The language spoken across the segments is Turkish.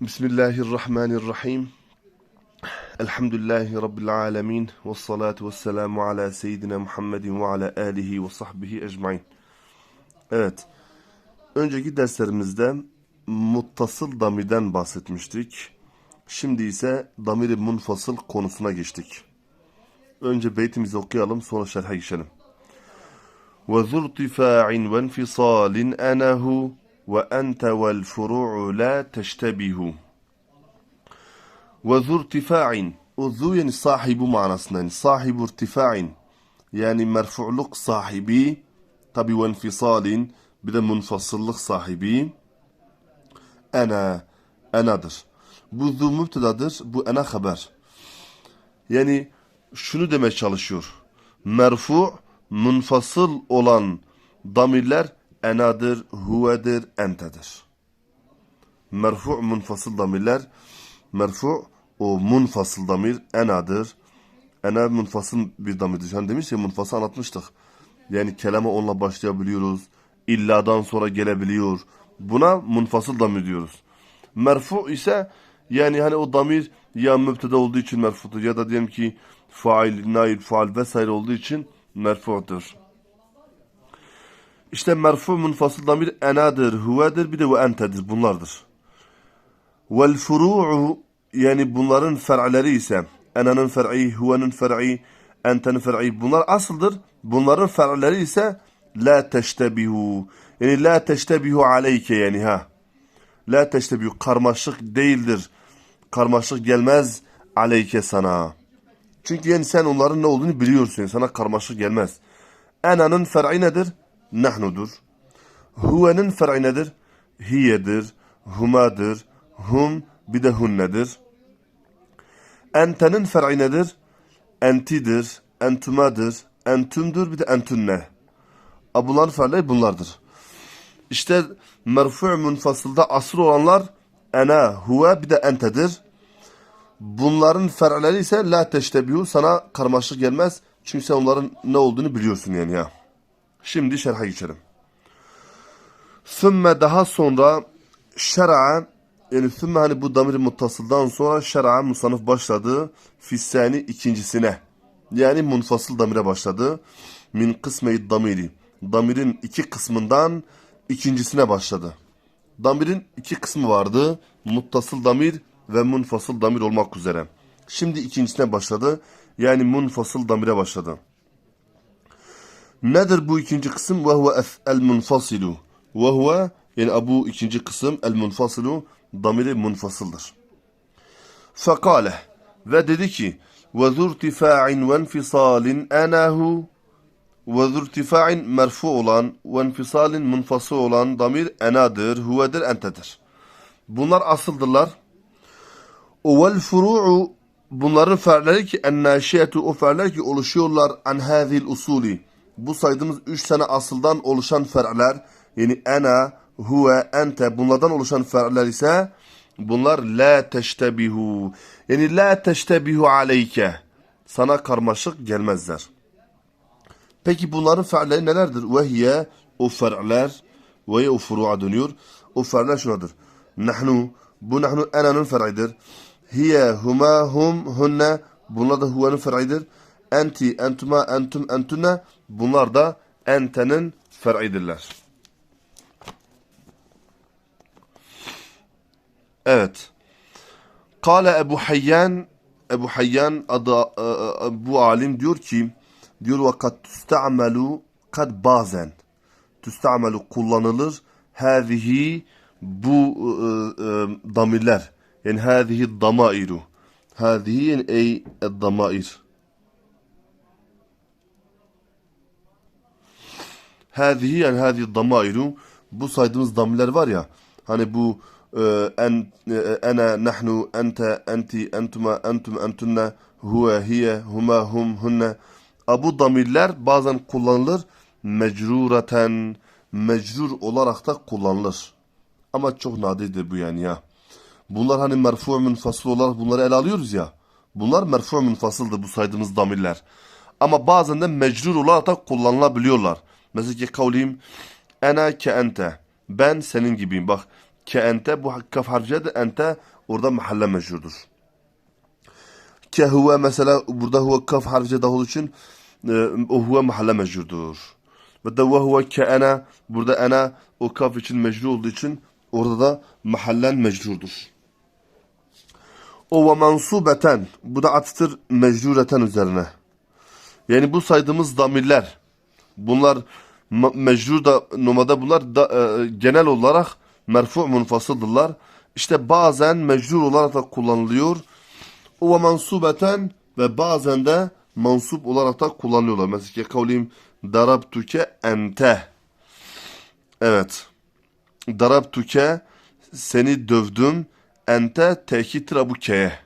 Bismillahirrahmanirrahim. Elhamdülillahi Rabbil alemin. Ve salatu ve selamu ala seyyidina Muhammedin ve ala alihi ve sahbihi ecmain. Evet. Önceki derslerimizde muttasıl damirden bahsetmiştik. Şimdi ise damiri munfasıl konusuna geçtik. Önce beytimizi okuyalım sonra şerhe geçelim. وذو ارتفاع وانفصال أنه وأنت والفروع لا تشتبه وذو ارتفاع وذو yani sahibi manasında yani sahibi irtifa'in yani merfu'luk sahibi tabi ve enfisalin bir de munfasıllık sahibi ana enadır. Bu zu mübtedadır bu ana haber. Yani şunu demeye çalışıyor. Merfu munfasıl olan damirler enadır, huvedir, entedir. Merfu munfasıl damirler merfu o munfasıl damir enadır. Ena munfasıl bir damirdir. Hani demiş ya munfasıl anlatmıştık. Yani kelime onunla başlayabiliyoruz. İlladan sonra gelebiliyor. Buna munfasıl damir diyoruz. Merfu ise yani hani o damir ya mübteda olduğu için merfudur ya da diyelim ki fail, nail, faal vesaire olduğu için merfudur. İşte merfu munfasıl damir enadır, huvedir bir de ve entedir bunlardır. Vel furu'u yani bunların fer'leri ise enanın fer'i, huvenin fer'i, entenin fer'i bunlar asıldır. Bunların fer'leri ise la teştebihu. Yani la teştebihu aleyke yani ha. La teştebihu karmaşık değildir. Karmaşık gelmez aleyke sana. Çünkü yani sen onların ne olduğunu biliyorsun. Sana karmaşık gelmez. Ena'nın fer'i nedir? Nahnudur. Huve'nin fer'i nedir? Hiyedir, humadır, hum bir de hunnedir. Ente'nin fer'i nedir? Entidir, entumadır, entümdür bir de entünne. Bunların fer'leri bunlardır. İşte merfu' munfasılda asıl olanlar ena, huve bir de entedir. Bunların fer'leri ise la teştebihu sana karmaşık gelmez. Çünkü sen onların ne olduğunu biliyorsun yani ya. Şimdi şerha geçelim. Sümme daha sonra şer'a yani sümme hani bu damir muttasıldan sonra şer'a musanıf başladı. Fissani ikincisine. Yani munfasıl damire başladı. Min kısmeyi damiri. Damirin iki kısmından ikincisine başladı. Damirin iki kısmı vardı. Muttasıl damir ve munfasıl damir olmak üzere. Şimdi ikincisine başladı. Yani munfasıl damire başladı. Nedir bu ikinci kısım? Ve huve el munfasilu. Ve huve yani bu ikinci kısım el munfasilu damiri munfasıldır. Fekale ve dedi ki ve zurtifa'in ve enfisalin enahu ve zurtifa'in merfu olan ve enfisalin munfasıl olan damir enadır, huvedir, entedir. Bunlar asıldırlar. Vel furu'u bunların ferleri ki ennâşiyetu o ferler ki oluşuyorlar an hâzil usuli. Bu saydığımız üç tane asıldan oluşan fer'ler yani ena, huve, ente bunlardan oluşan fer'ler ise bunlar la teştebihu. Yani la teştebihu aleyke. Sana karmaşık gelmezler. Peki bunların fer'leri nelerdir? Ve hiye o fer'ler ve o furu'a dönüyor. O fer'ler şunadır. Nahnu bu nahnu ena'nın fer'idir. Hiye, huma, hum, hunne bunlar da huve'nin fer'idir. Enti, entuma, entum, entunne bunlar da entenin fer'idirler. Evet. Kale Ebu Hayyan Ebu Hayyan adı bu alim diyor ki diyor ve kad tusta'melu kad bazen. Tusta'melu kullanılır. Hâzihi bu e, e, damirler. Yani hâzihi damairu. Hâzihi ey damair hâzihi yani hâzihi damairu bu saydığımız damirler var ya hani bu e, en e, ene nahnu ente enti entuma entum entunne huve hiye huma hum hunne bu damirler bazen kullanılır mecruraten mecrur olarak da kullanılır. Ama çok nadirdir bu yani ya. Bunlar hani merfu münfasıl olarak bunları ele alıyoruz ya. Bunlar merfu münfasıldır bu saydığımız damirler. Ama bazen de mecrur olarak da kullanılabiliyorlar. Mesela ki kavlim ena ke ente. Ben senin gibiyim. Bak ke ente bu kaf harfiyedir. Ente orada mahalle mecrudur. Ke huve mesela burada huve kaf harfiye dahil için e, o huve mahalle mecrudur. Ve de ve huve ke ana burada ana o kaf için mecrur olduğu için orada da mahallen mecrurdur. O ve mansubeten bu da atıftır mecrureten üzerine. Yani bu saydığımız damirler bunlar mecrur da nomada bunlar da, e, genel olarak merfu munfasıldırlar. İşte bazen mecrur olarak da kullanılıyor. O mansubeten ve bazen de mansup olarak da kullanıyorlar. Mesela kavlim darabtuke ente. Evet. Darabtuke seni dövdüm. Ente tekittir abu keye.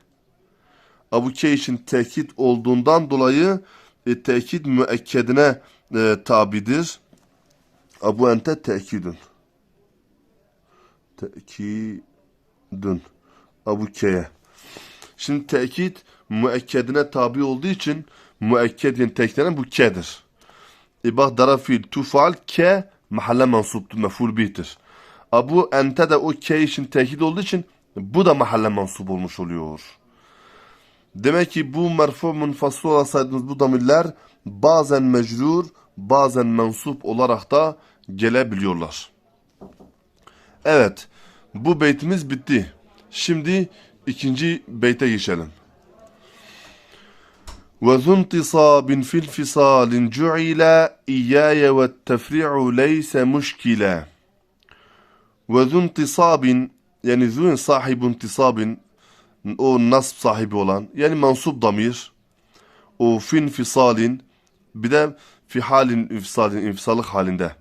Abu Key için tekit olduğundan dolayı e, tekit müekkedine e, tabidir. Abu ente tekidün. Tekidün. Abu Key'e. Şimdi tekit müekkedine tabi olduğu için müekked yani teklenen bu ke'dir. E bak dara fiil tufal ke mahalle mansuptur meful bitir. Abu ente de o ke için tekit olduğu için bu da mahalle mansup olmuş oluyor. Demek ki bu merfu munfasıl olasaydınız bu damirler bazen mecrur, bazen mensup olarak da gelebiliyorlar. Evet, bu beytimiz bitti. Şimdi ikinci beyte geçelim. وذو انتصاب في الفصال جعل إياي والتفريع ليس مشكلا وذو انتصاب yani ذو صاحب انتصاب o nasb sahibi olan yani mansup damir o fin fisalin bir de fi halin infisalin infisalık halinde.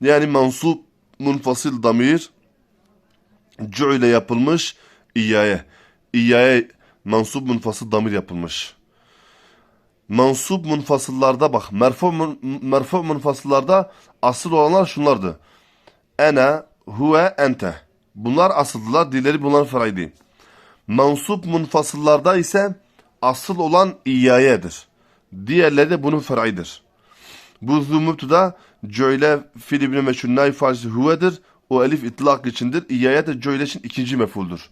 Yani mansup munfasıl damir cu ile yapılmış iyaye iyaye mansup munfasıl damir yapılmış. Mansup munfasıllarda bak merfu mun, merfu munfasıllarda asıl olanlar şunlardı ene huve ente. Bunlar asıldılar diğerleri bunların feraydi Mansup munfasıllarda ise asıl olan iyayedir. Diğerleri de bunun fer'idir. Bu zumubtuda cöyle fil ibn meşhur naif farsi huvedir. O elif itlak içindir. İyaye de cöyle için ikinci mefuldur.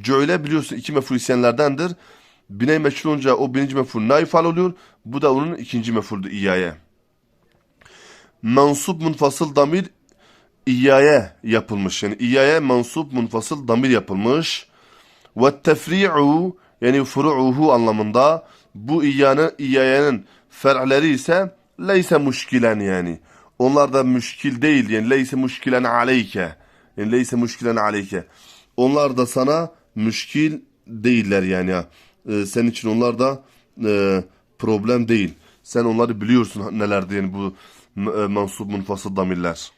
Cöyle biliyorsun iki meful isyanlardandır. Bine meşhur olunca o birinci meful naifal oluyor. Bu da onun ikinci mefuldu iyaye. Mansup munfasıl damir iyaye yapılmış. Yani iyaye mansup munfasıl damir yapılmış. Ve tefri'u yani furu'uhu anlamında bu iyanın iyayenin fer'leri ise leyse müşkilen yani. Onlar da müşkil değil yani leyse müşkilen aleyke. Yani leyse müşkilen aleyke. Onlar da sana müşkil değiller yani. Ee, senin için onlar da e, problem değil. Sen onları biliyorsun nelerdi yani bu e, mansup munfasıl damirler.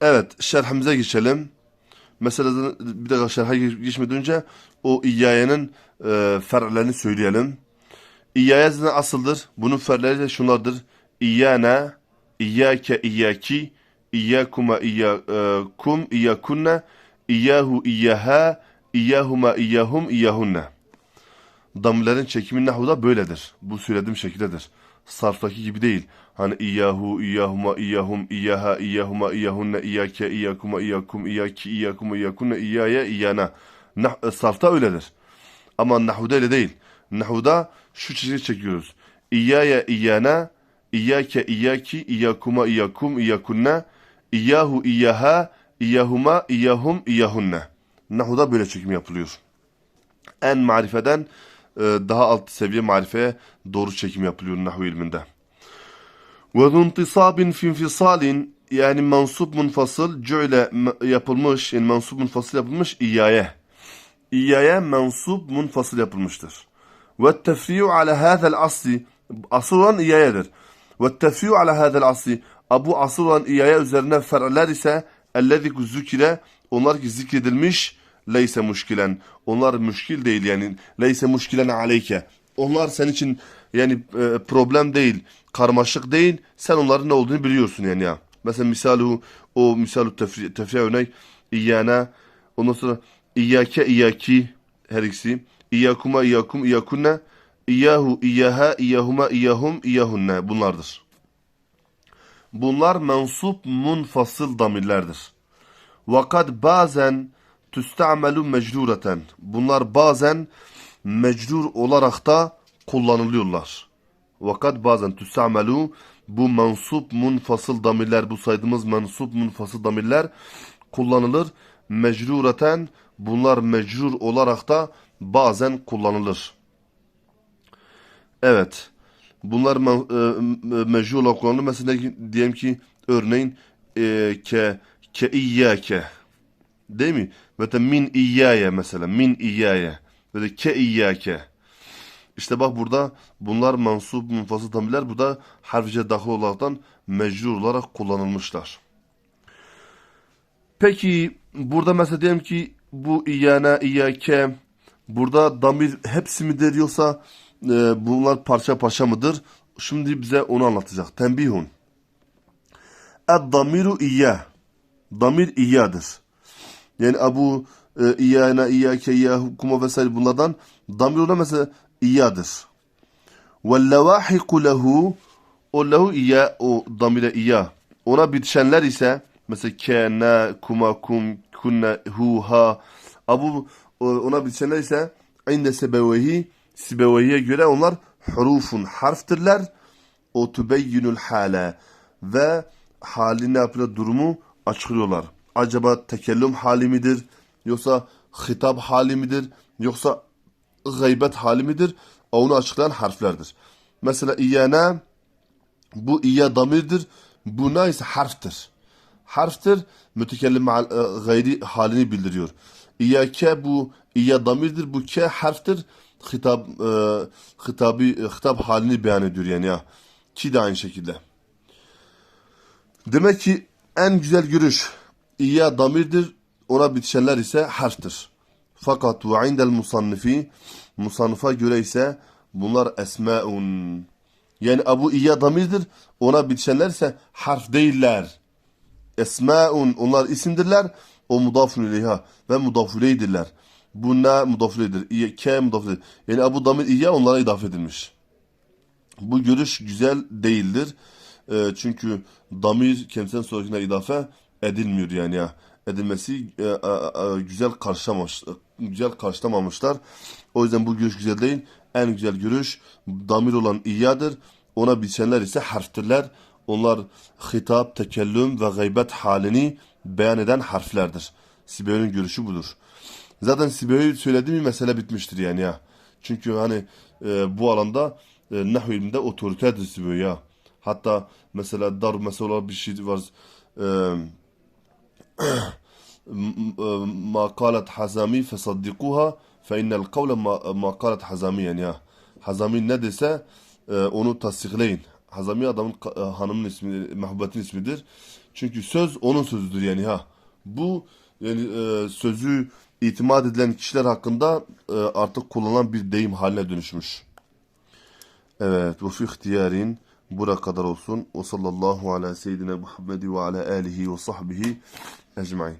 Evet şerhimize geçelim. Mesela bir de şerha geçmeden önce o İyyaye'nin e, fer'lerini söyleyelim. İyyaye zaten asıldır. Bunun fer'leri de şunlardır. İyyane, İyyake, İyyaki, İyyakuma, İyyakum, İyyakunne, İyyahu, İyyaha, İyyahuma, İyyahum, İyyahunne. Damlerin çekimi nahuda böyledir. Bu söylediğim şekildedir. Sarftaki gibi değil. Hani İyyahu, İyyahuma, İyyahum, İyyaha, İyyahuma, İyyahunne, İyyake, İyyakuma, İyyakum, İyyaki, İyyakuma, İyyakunne, İyyaya, İyyana. Nah, sarfta öyledir. Ama nahuda öyle değil. Nahuda şu çizgi çekiyoruz. İyyaya, İyyana, İyyake, İyyaki, İyyakuma, İyyakum, İyyakunne, İyyahu, İyyaha, İyyahuma, İyyahum, İyyahunne. Nahuda böyle çekim yapılıyor. En marifeden e, daha alt seviye marifeye doğru çekim yapılıyor nahu ilminde. Ve zuntisabin finfisalin yani mansup munfasıl cü'le yapılmış yani mansup munfasıl yapılmış iyaye. İyaye mansup munfasıl yapılmıştır. Ve tefriyu ala hâzel asli asıl olan iyayedir. Ve tefriyu ala hâzel asli bu asıl olan iyaye üzerine fer'ler ise ellezî zükire onlar ki zikredilmiş leyse müşkilen. Onlar müşkil değil yani. Leyse müşkilen aleyke. Onlar senin için yani e, problem değil, karmaşık değil. Sen onların ne olduğunu biliyorsun yani ya. Mesela misalu o misalu tefri, tefri örnek iyana ondan sonra iyake iyaki her ikisi iyakuma iyakum iyakunne iyahu iyaha iyahuma iyahum iyahunne bunlardır. Bunlar mensup munfasıl damirlerdir. Vakat bazen tüstamelu mecrureten. Bunlar bazen mecrur olarak da kullanılıyorlar. Vakat bazen tüstamelu bu mensup munfasıl damirler, bu saydığımız mensup munfasıl damirler kullanılır. Mecrureten bunlar mecrur olarak da bazen kullanılır. Evet. Bunlar me- e, mecrur olarak kullanılır. Mesela diyelim ki örneğin e, ke ke iyyake değil mi? Ve min iyyaye mesela min iyyaye ve de ke iyyake. İşte bak burada bunlar mansup munfasıl damirler burada harfice dahil olaraktan mecrur olarak kullanılmışlar. Peki burada mesela diyelim ki bu iyana iyyake burada damir hepsi midir yoksa e, bunlar parça parça mıdır? Şimdi bize onu anlatacak. Tembihun. Ed-damiru iyyah. Damir iyyadır. Yani Abu e, iyana, iyyake, iyyahukuma vesaire bunlardan damir ona mesela iyyadır. Ve levahiku lehu o lehu iyya o damire iyya. Ona bitişenler ise mesela ke, na, kuma, kum, kunna, hu, ha. Abu o- ona bitişenler ise inde sebevehi sibevehiye göre onlar hurufun harftirler. O tübeyyinul hale ve hali ne yapıyor durumu açıklıyorlar. Acaba tekellüm hali midir? Yoksa hitap hali midir? Yoksa gaybet hali midir? Onu açıklayan harflerdir. Mesela iyana bu iya damirdir. Bu ne ise harftir. Harftir. Mütekellim e, gayri halini bildiriyor. İyake bu iya damirdir. Bu ke harftir. Hitap e, hitabi hitap halini beyan ediyor yani ya. Ki de aynı şekilde. Demek ki en güzel görüş iya damirdir. Ona bitişenler ise harftir. Fakat ve indel musannifi musannifa göre ise bunlar esmaun. Yani Abu İyya damirdir. Ona bitişenler ise harf değiller. Esmaun onlar isimdirler. O mudafun ve mudafuleydirler. Bu ne mudafuleydir? Ke mudafuleydir. Yani Abu Damir İyya onlara idafe edilmiş. Bu görüş güzel değildir. Ee, çünkü damir kendisinden sonrakine idafe edilmiyor yani ya. Edilmesi e, e, e, güzel karşılamamış, güzel karşılamamışlar. O yüzden bu görüş güzel değil. En güzel görüş damir olan iyyadır. Ona biçenler ise harftirler. Onlar hitap, tekellüm ve gaybet halini beyan eden harflerdir. Sibeo'nun görüşü budur. Zaten Sibeo'yu söyledi mi mesele bitmiştir yani ya. Çünkü hani e, bu alanda e, nahu ilminde otoritedir Sibeo ya. Hatta mesela dar mesela bir şey var. E, ما قالت حزامي فصدقوها فإن القول ما, ما قالت حزامي yani ya. Hazami ne dese e, onu tasdikleyin. Hazami adamın ka- e, hanımın ismi, Mehbubet'in ismidir. Çünkü söz onun sözüdür yani ha. Bu yani e, sözü itimat edilen kişiler hakkında e, artık kullanılan bir deyim haline dönüşmüş. Evet, bu fi ihtiyarin bura kadar olsun. Ve sallallahu ala seyyidina Muhammedi ve ala alihi ve sahbihi ecmain.